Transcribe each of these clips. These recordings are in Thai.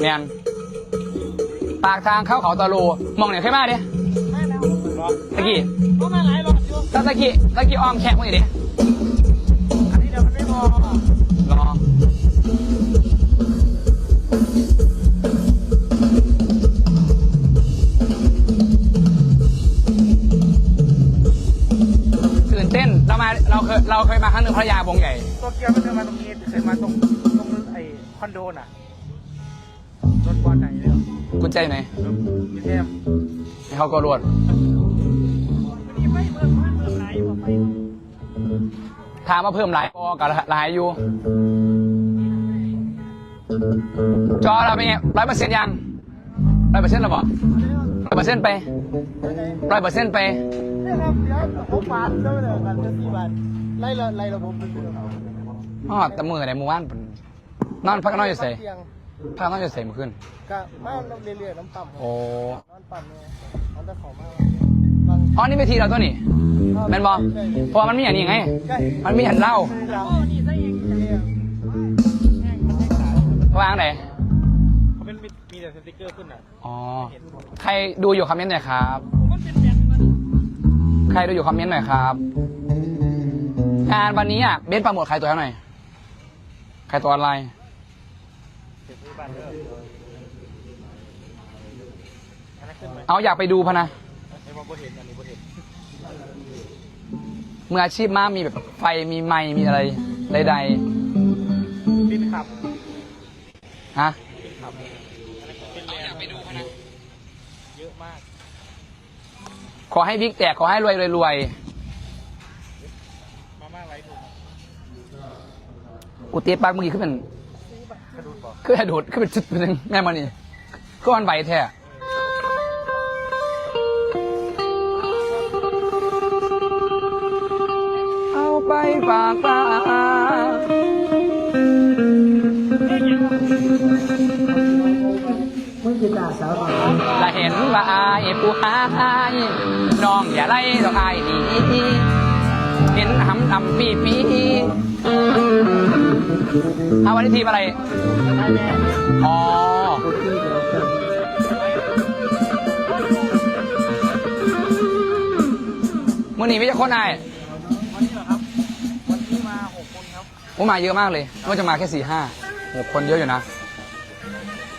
แมนปากทางเข้าเขาตะโลมองเนี่ยเคยมาดิไม่แล้วตะกี้ก็มาหลายรอบอยู่ตะกี้ตะกี้อ้อมแขกมึงดิอันนี้เดี๋ยวมันไม่พอรอตื่นเต้นเรามาเราเคยเราเคยมาครั้งหนึ่งพัทยาวงใหญ่ตัวเกียวไม่เคยมาตรงนี้เคยมาตรงตรงไอ้คอนโดน่ะร ถบอลไหนเนี่ยกุญแจอยู่ไหนมีแทมให้เขาก็รวดนี่ไม่เพิ่มเพิ่มเพิ่มไหนบอกไปถามว่าเพิ่มหลายปอกับหลายอยู่ จอเราเป็นไงร้อยเปอร์เซ็นต์ยังร้อยเปอร์เซ็นต์หรอบอกร้อยเปอร์เซ็นต์ไปร้อยเปอร์เซ็นต์ไปนี่ครับเดี๋ยวผมปาดเท่าเดิมกันจะสี่บาทไล่ละไล่ระบบเป็นเดิมอ๋อแตะมือไหนมือว่านเป็นนอนพักนอนอยู่ใส่เตียง พักนอนอยู่ใส่มือขึ้นก็มาเรื่อยๆน้ำต่ำโอ้นอนปั่นเนี่ยมันจะขอมากบางอ๋อนี่เวทีเราตัวนี่แมนบอเพราะว่ามันมีอย่างนี้ไงใกล้มันมีอันเล่าเรานี่ซะเองเนี่ยวางไหนเขาเป็นมีแต่สติ๊กเกอร์ขึ้นอะอ๋อใครดูอยู่คอมเมนต์หน่อยครับมันเป็นแบบมันใครดูอยู่คอมเมนต์หน่อยครับงานวันนี้อะเบนซ์โปรโมทใครตัวเท่าหน่อยใครตัวอะไรเก็บไว้บ้านเด้ออันนั้นขึ้นไหมเอาอยากไปดูพะนะไอ้บอลบ่เห็นอันนี้บ่เห็นมืออาชีพมากมีแบบไฟมีไม้มีอะไรใดบินขับๆฮะบินขับอันนั้นเป็นแรงอยากไปดูพะนะเยอะมากขอให้บิ๊กแตกขอให้รวยรวยรวยมาม่าไรถูกอุติปากเมื่อกี้ขึ้นเป็น กระดูดบอกขึ้นกระโดดขึ้นเป็นจุดเป็นแม่มันนี่ก็มันใบแท้เอาไปฝากปลามึงจะด่าสาวละเห็นว่าอายผู้หายน้องอย่าไล่ต้องอายดีเห็นหำดำปีปี เอาวันนี้ทีมอะไร อ๋อ มื่อนี้ไม่ใช่คนอายวันนี้เหรอครับ วันนี้มาหกคนครับผมมาเยอะมากเลยว่าจะมาแค่สี่ห้าหกคนเยอะอยู่นะ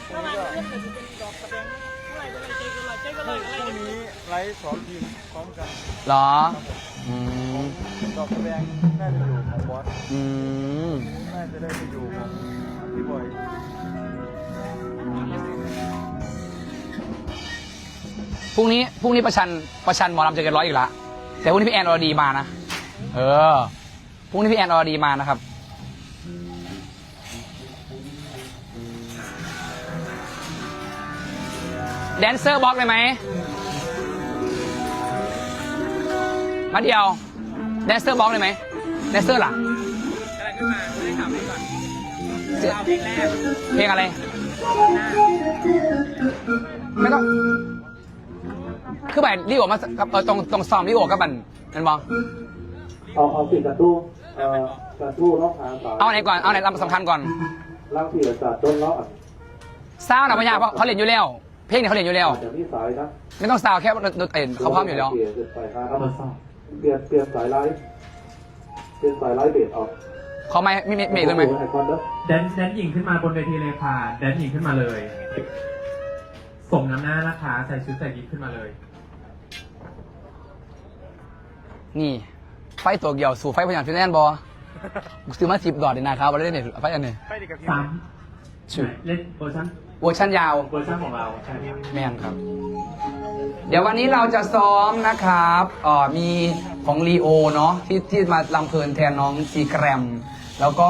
พรุ่งนี้ไลฟ์สองทีมพร้อมกัน เหรออืม ดอกแสดงน่าจะอยู่ของบอสอืมน่าจะได้ไปอยู่ของพี่บอยพรุ่งนี้พรุ่งนี้ประชันประชันหมอลำเจอกันร้อยอีกละแต่พรุ่งนี้พี่แอนอรดีมานะเออพรุ่งนี้พี่แอนอรดีมานะครับแดนเซอร์บล็อกเลยไหมมาเดียว แดนเซอร์บล็อกเลยไหมแดนเซอร์ล่ะอะไรขึ้นมาไม่ได้ถามเลยก่อนเสียเพลงแรกเพลงอะไร ไม่ต้อง คือแบบรีโอมากับเออตรงตรงซ้อมรีโอกับมันนั่นบอเอาเอาสิ่งกระตู้เอ่อกระตู้ล็อกหางสายเอาไหนก่อน เอาไหนลำสำคัญก่อนล่างที่กระจาดต้นล็อกซาวน์นะพญาเพราะเขาเรียนอยู่แล้ว เพลงเนี่ยเขาเรียนอยู่แล้วอาจจะมีสายนะไม่ต้องซาวแค่ดนตรีเขาพร้อมอยู่แล้ว เปลี่ยนสายครับเปลี่ยนเปลี่ยนสายไลท์เปลี่ยนสายไลท์เบสออกเขาไม่ไม่ไม่ไม่ขึ้นไหมไอคอนเด้อแดนแดนหญิงขึ้นมาบนเวทีเลยค่ะแดนหญิงขึ้นมาเลยสมน้ำหน้านะคะใส่ชุดใส่ยิปขึ้นมาเลยนี่ ไฟตัวเกี่ยวสู่ไฟพญาฟินแลนด์บอซื้อมาสิบดอดเลยนะครับวันนี้เนี่ยไฟอันนี้ไปดีกับพี่ซ้ชื่อำเล่นเวอร์ชันเวอร์ชันยาวเวอร์ชันของเราใช่ครับ แม่นครับ เดี๋ยววันนี้เราจะซ้อมนะครับเอ่อมีของลีโอเนาะที่ที่มาลำเพลินแทนน้องซีแกรม แล้วก็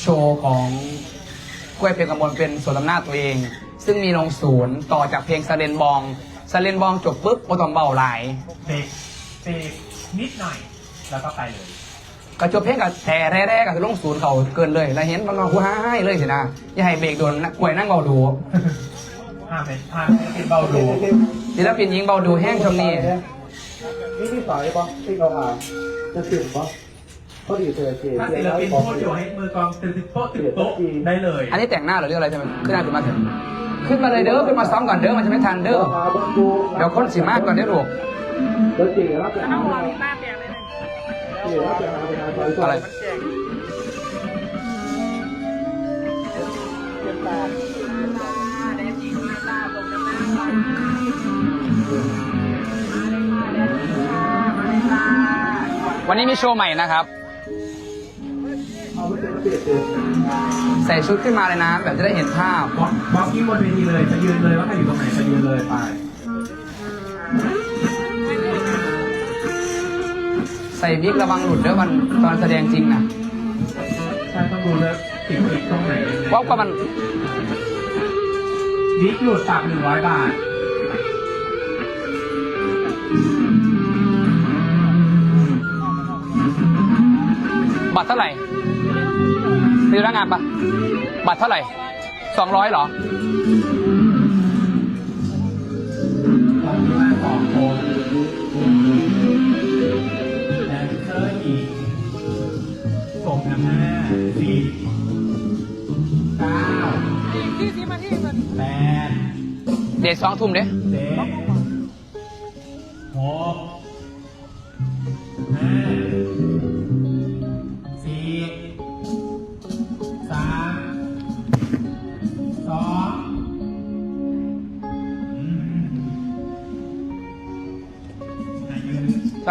โชว์ของกล้วยเพลงกำมลเป็นส่วนลำหน้าตัวเอง ซึ่งมีลงศูนย์ต่อจากเพลงสเลนบองสเลนบองจบปุ๊บโอตอมเบาหลายเบรกเบรกนิดหน่อย แล้วก็ไปเลย กระจบเพลงกับแต่แร่ๆกับลงศูนย์เขาเกินเลยแล้วเห็นมันมาหัวให้เลยสินะอย่าให้เบรกโดนนะกล้วยนั่งเบาดูห้ามเป็นห้ามเป็นเบาดู ศิลปินหญิงเบาดูแห้งช่วงนี้นี่ที่สายปะที่เราอ่านจะสิบปะพอดีเธอเชียร์ถ้าเชียศิร์ลแล้วปินบอกพูดอยู่ให้มือกลองตึ๊ดโป๊ะตึ๊ดโป๊ะได้เลย อันนี้แต่งหน้าหรือเรื่องอะไรใช่ไหมขึ้นหน้าขึ้นมาเถอะขึ้นมาเลยเด้อขึ้นมาซ้อมก่อนเด้อมันจะไม่ทันเด้อเดี๋ยวคนสีมากก่อนเด้อลูกแล้วจริงแล้วจะหาน้ำหเวอมลาหน้า วันนี้มีโชว์ใหม่นะครับเอาไม่เป็นระเบียบเลยใส่ชุดขึ้นมาเลยนะ แบบจะได้เห็นภาพบล็อกบล็อกกิ้งบนเวทีเลยจะยืนเลยว่าใครอยู่ตรงไหนจะยืนเลยไป ใส่วิกระวังหลุดเด้อมันตอนแสดงจริงนะใช่ต้องดูเลยติดติดตรงไหนว่าก็มันวิกหลุดปรับหนึ่งร้อยบาท บัตรเท่าไหร่ไปดูหน้างานปะบัตรเท่าไหร่สองร้อยเหรอตอนนี้มาสองคนแดนเซอร์หญิงส่งน้ำหน้าสี่เก้าที่ที่มาที่มันแปดเดทสองทุ่มเด้เจ็ดหก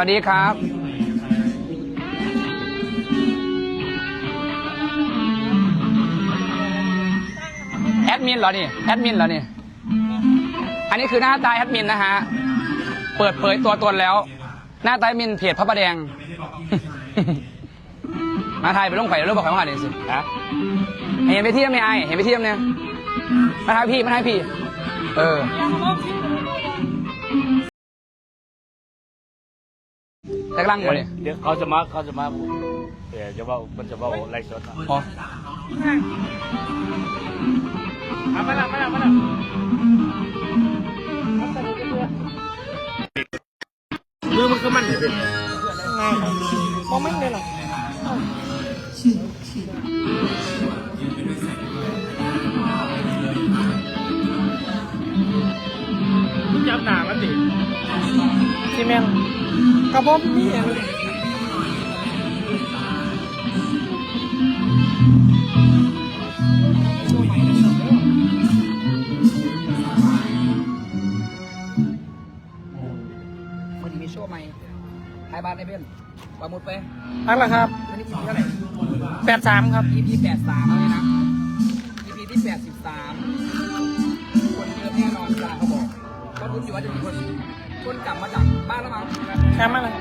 วัสดีครับ แอดมินเหรอนี่ แอดมินเหรอนี่ อันนี้คือหน้าตาแอดมินนะฮะ เปิดเผยตัวตนแล้ว หน้าตาแอดมินเพจพระประแดง มาไทยไปลงไข่เรื่องบอกไข่มาหาดิสิเห็นไปเที่ยวไหมไอเห็นไปเที่ยวเนี่ยมาทายพี่ มาทายพี่ เออ แต่กลังอยู่เลยเดี๋ยวเขาจะมาเขาจะมาเดี๋ยวจะว่ามันจะว่าไล่สดอะอ๋อมาละมาละมาละมือมันคือมันเนี่ยสิมองไม่เลยหรอจับหนามันดิ ที่แม่งกระบอกมีอะไรมันมีโชว์ใหม่ไทยบ้านในเพื่อนประมุดไปอันละครับอันนี้ EP เท่าไหร่ แปดสามครับ EP แปดสามเลยนะ EP ที่แปดสิบสามคนเยอะแน่นอนจ้าเขาบอกก็รู้อยู่ว่าจะมีคน คนกลับมาจากบ้านแล้วมั้งแค่มาเลย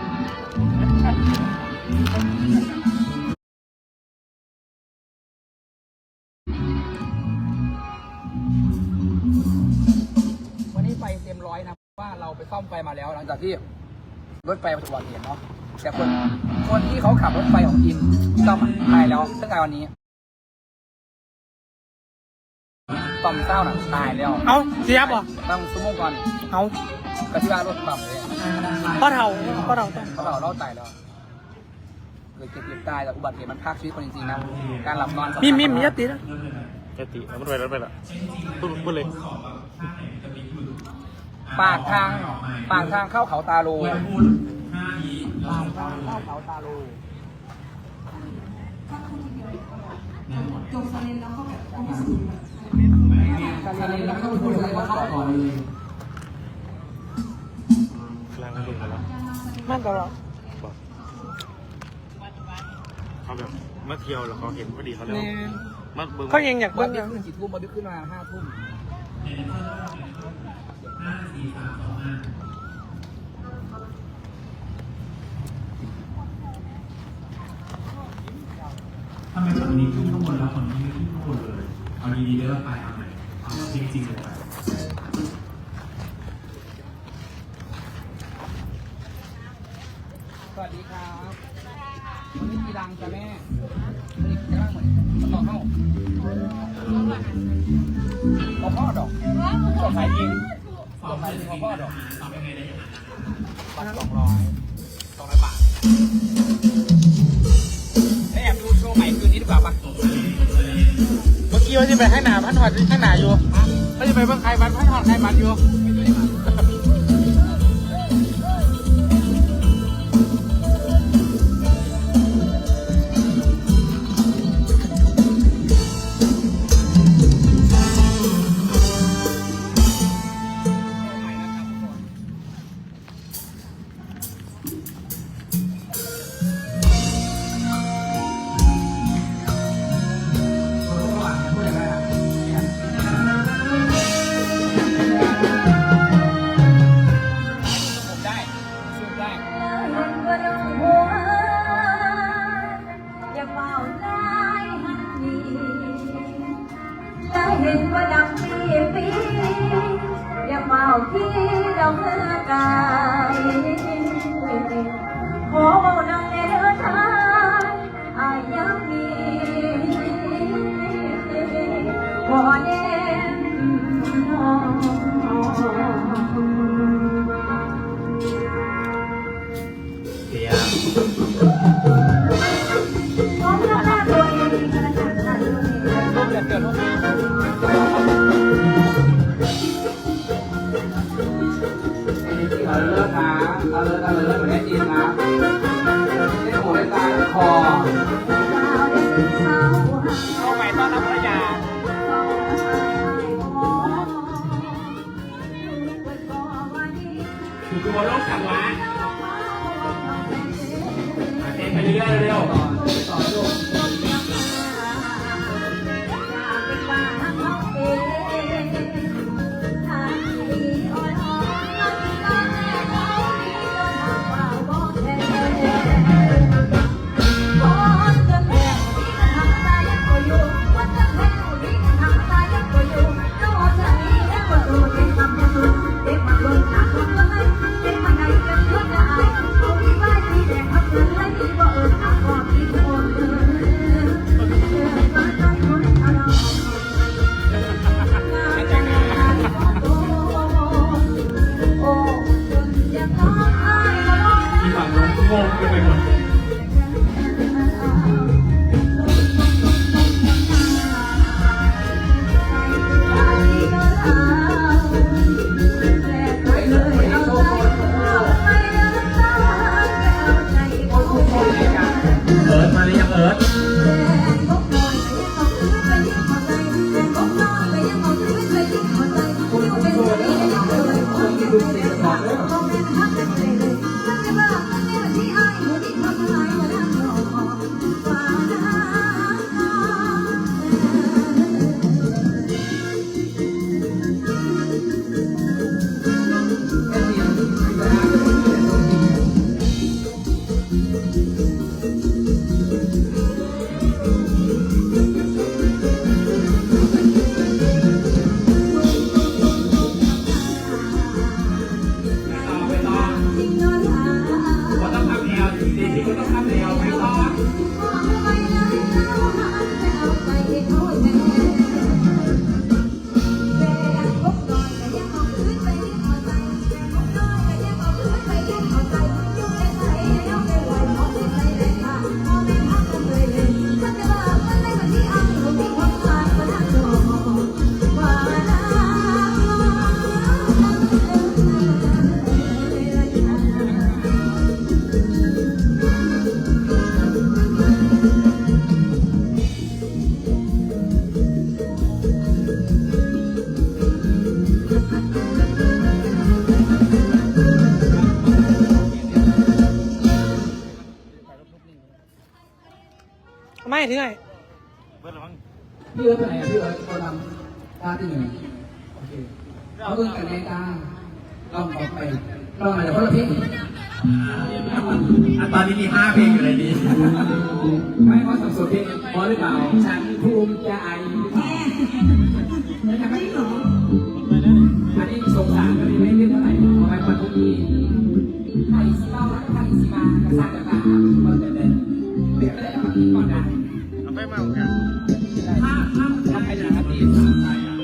วันนี้ไฟเต็มร้อยนะว่าเราไปซ่อมไฟมาแล้ว หลังจากที่รถไฟประสบอุบัติเหตุเนาะแต่คนคนที่เขาขับรถไฟของทีมซ่อมตายแล้วตั้งแต่วันนี้ซ่อมเศร้าหนังตายแล้ว เอาเสียบ่ต้องซุ้มมงก่อนเอา กระที่ว่ารถปั๊มเลยพ่อเฒ่าพ่อเฒ่าต้องเขาเราเล่าตายแล้วเกิดเจ็บเจ็บตายแต่อุบัติเหตุมันพรากชีวิตคนจริงๆนะการหลับนอนสำคัญมีมีมียติดนะจะติเอามันไปแล้วไปละพูดพูดเลยปากทางปากทางเข้าเขาตาโลพูดห้าทีปากทางเข้าเขาตาโลจบสเลนแล้วก็แบบเอามาสูตรแบบการเรียนเราไม่ต้องพูดอะไรก็เข้าก่อนเลยก ลางลุงมาแล้วมันตลอดเขาแบบมาเที่ยวแล้วเขาเห็นพอดีเขาเลยมาเบิ่งเขายังอยากวัเบิ่นงนี้ขึ้นกี่ทุ่มวันนี้ขึ้นมาห้าทุ่มทำไมคนนี้ขึ้นข้างบนแล้วคนนี้ไม่ขึ้นข้างบนเลยเอาดีๆเด้อไปเอาไหนเอาจริงๆเลย บิ่งใครบันพันหอดใครบันอยู่ เห็นว่าดำปีปีอย่าเมาพี่เราเมื่อกายขอเบาดังในเดิน วจริงๆก็ต้องทำแล้วไม่ต้อง ไม่ถึงไงเบิร์ดระวังพี่เอิร์ธไปไหนอะพี่เอิร์ธคนนำท่าที่หนึ่งโอเคเขาเพิ่งกันในตาลองออกไปลองอะไรคนละเพลงอะตอนนี้มีห้าเพลงอยู่ในนี้ไม่ว่าสับสนเพลงพอหรือเปล่า ฉันภูมิใจแล้วจะไม่ ปมาเหมือนกันถ้าถ้าถ้าใครจะตีสามใจอะ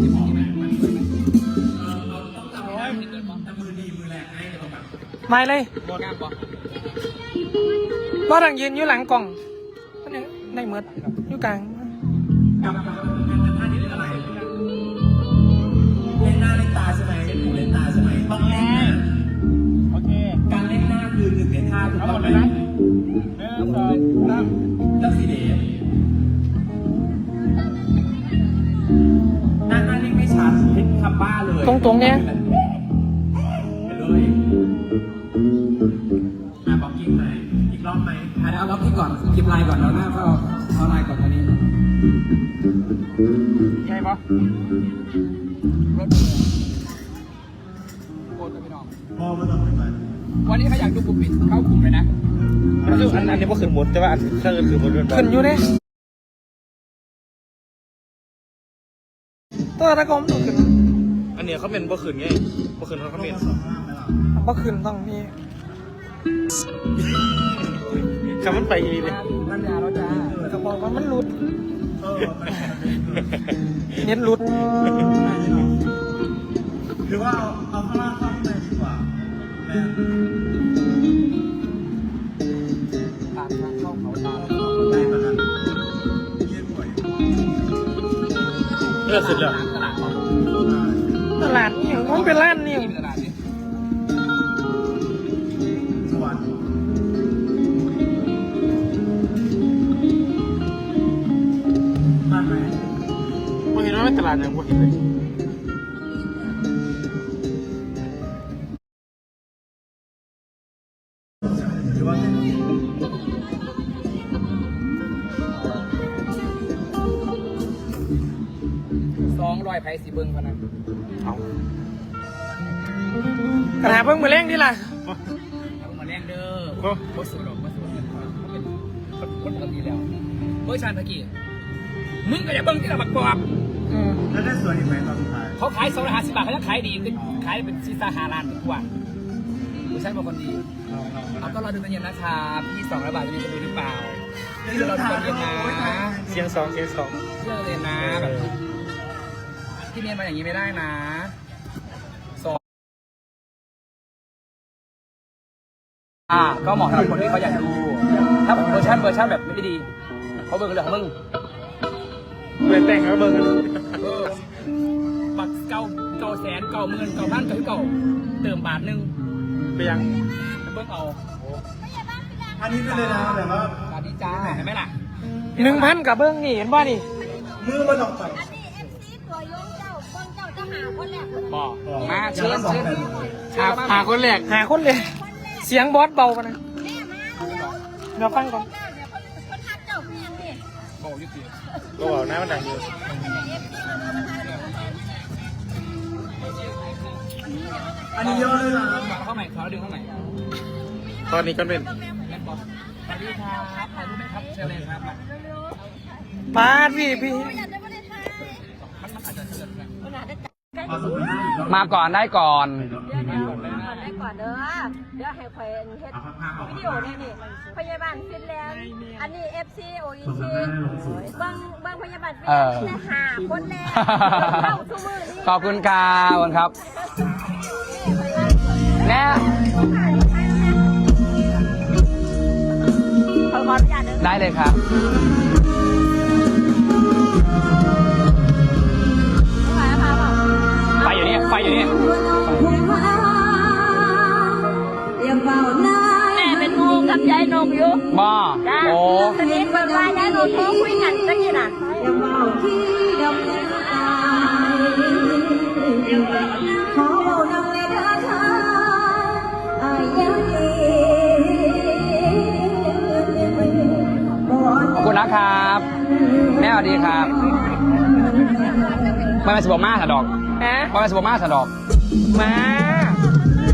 ที่มองไหมมันแต่มือดีมือแรงให้เลยตรงแบบไม่เลยบอลงานบอลบ่ดังยืนอยู่หลังกล่องอันนี้ในเมือดอยู่กลางอกับ ตรงๆเนี่ยไปเลยอะบอกกิ้งไหมอีกรอบไหมอันนี้เอาล็อกที่ก่อนกิบลายก่อนแล้วหน้าก็เอาเอาลายก่อนตอนนี้ใช่ปะรถโคตรพี่น้องวันนี้ใครอยากดูกลุ่มปิดเข้ากลุ่มเลยนะออันอันนี้ก็ขึ้นหมดแต่ว่าอันถ้าเกิดขึ้นหมดเป็นขึ้นอยู่เนี่ยตัวตะกอมต้องขึ้น นเนี้ยเขาเป็นบ่ขึ้นไงบ่ขึ้นเขาเขาเป็นบ่ขึ้นต้องนี่คำมันไปอีกเลยนั่นยาแล้วจ้าก็บอกว่ามันหลุดเน็ตหลุดหรือว่าเอาเอาข้างล่างเข้าข้างในดีกว่าแม่ตามทางเข้าเขาตาได้ประกันเยี่ยมกว่าอยู่เลิกขึ้นแล้วตลาดนี่มัน เป็นร้านนี่ตลาดนี่สวรรค์มาไหมบ่เห็นว่าเป็นตลาดยังบ่เห็นเลยหรือว่าสองร้อยไผ่สีเบิ้งพนันเอา กระถาเพิ่งมาเล่งที่ล่ะเอามาแรงเด้อก็โคตรสวยหรอกโคตรสวยเขาเป็นคนคนปกติแล้วเมื่อชาญตะกี้มึงก็อย่าเบิ้งที่เราบักบอบอืมแล้วได้สวยอีกไหมตอนสุดท้ายเขาขายสองร้อยห้าสิบบาทเขาจะขายดีเป็นขายเป็นซีซ่าฮาลานทุกวันผู้ชายเป็นคนดีเอาก็รอดูตอนเย็นนะคะพี่สองร้อยบาทจะมีคนดูหรือเปล่าที่เราดูตอนเย็นนะเสียงสองเสียงสองเลิกเลยนะแบบพี่เนียนมาอย่างนี้ไม่ได้นะ อ่า ก็เหมาะสำหรับคนที่เขาอยากดู ถ้าเวอร์ชันเวอร์ชันแบบไม่ดีเขาเบิ่งเรื่องของมึงเบิ่งแต่งแล้วเบิ่งกันเออบักเก้าเก้าแสนเก้าหมื่นเก้าพันเก้าเก้าเติมบาทหนึ่งไปยังเบิ่งเอาอันนี้ไปเลยนะแบบว่าบาทนี้จ้าเห็นไหมล่ะหนึ่งพันกับเบิ้งนี่เห็นป่ะนี่มือมันออกไปอันนี้เอฟซีตัวยงเจ้าคนเจ้าจะหาคนแรกคนบอกมาเชิญเชิญหาหาคนแรกหาคนเลย เสียงบอสเบาปะนะแม่มาเร็วเดี๋ยวฟังก่อนเจ้าเดี๋ยวคนคนทักเจ้าเพียงนี่บอกยุติก็บอกหน้ามันดังอยู่อันนี้เยอะเลยนะเข้าใหม่เขาดึงเข้าใหม่ตอนนี้ก็เป็นแม่บอกสวัสดีครับถ่ายรูปไหมครับเชิญเลยครับมาปาดพี่พี่อยากได้ไม่ได้ทานมันอาจจะเกิดมันอาจจะใกล้เอาสมุนไพรอีกรอบมาก่อนได้ก่อน ก่อนเด้อ เดี๋ยวให้คอยเฮ็ดวิดีโอนี่นี่พยาบาลฟินแลนด์ อันนี้ FC โออิชิบางบางพยาบาลฟินแลนด์แต่หาคนแรกเข้าทุกมือนี่ขอบคุณครับขอบคุณครับแน่ขออนุญาตเด้อได้เลยครับ ขอขอบคุณนะครับ แม่สวัสดีครับไม่เป็นสิบมาสะดอกฮะไม่เป็นสิบมาสะดอก มา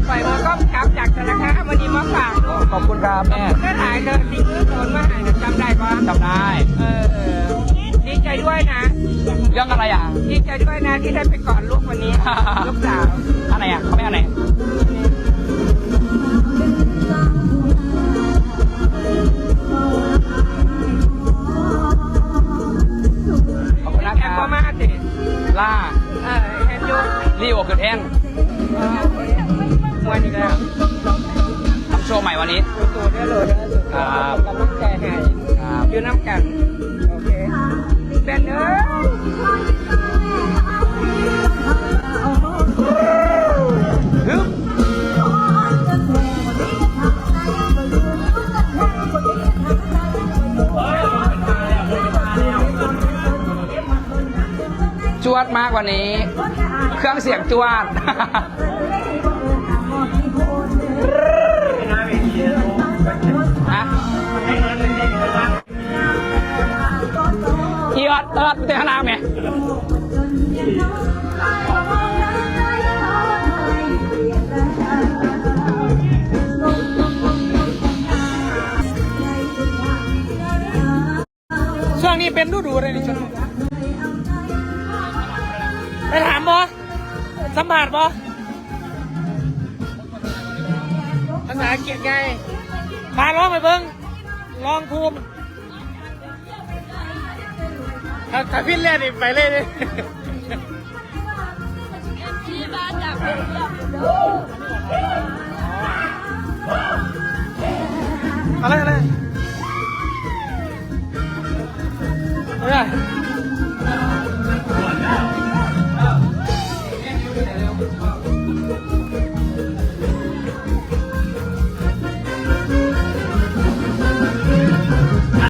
ปล่อยมือก็กลับจากธนาคารวันนี้มาฝากขอบคุณครับแม่ก็ถ่ายเธอทิ้งเรื่องโดนมาหายจำได้ปะจำได้เออดีใจด้วยนะเรื่องอะไรอะดีใจด้วยนะที่ได้ไปกอดลูกวันนี้ ลูกสาวอันไหนอะเขาไม่อันไหนขอบคุณนะคแอรัมบก็มาสิล่าเออแอนยูรีโอเกิดแห้งมวนอีกแล้วทำโชว์ใหม่วันนี้ ตัวได้เลยนะครับกำลังใจให้ครับ อยู่น้ำกัน นเอ้ยจวดมากกว่านี้ เครื่องเสียงจวด อีออดตลอดเตะขางหนาไหมช่วงนี้เป็นดูดูเลยนี่ช่วงไปถามบอสัมผัสบอภาษาอังกฤษไง มาร้องไปเบิ้งลองภูมิ ถ้าถ้าพินเล่นนี่ไปเลยนี่ที่บ้านจากเป็นเรื่องอะไรอะไรอะไร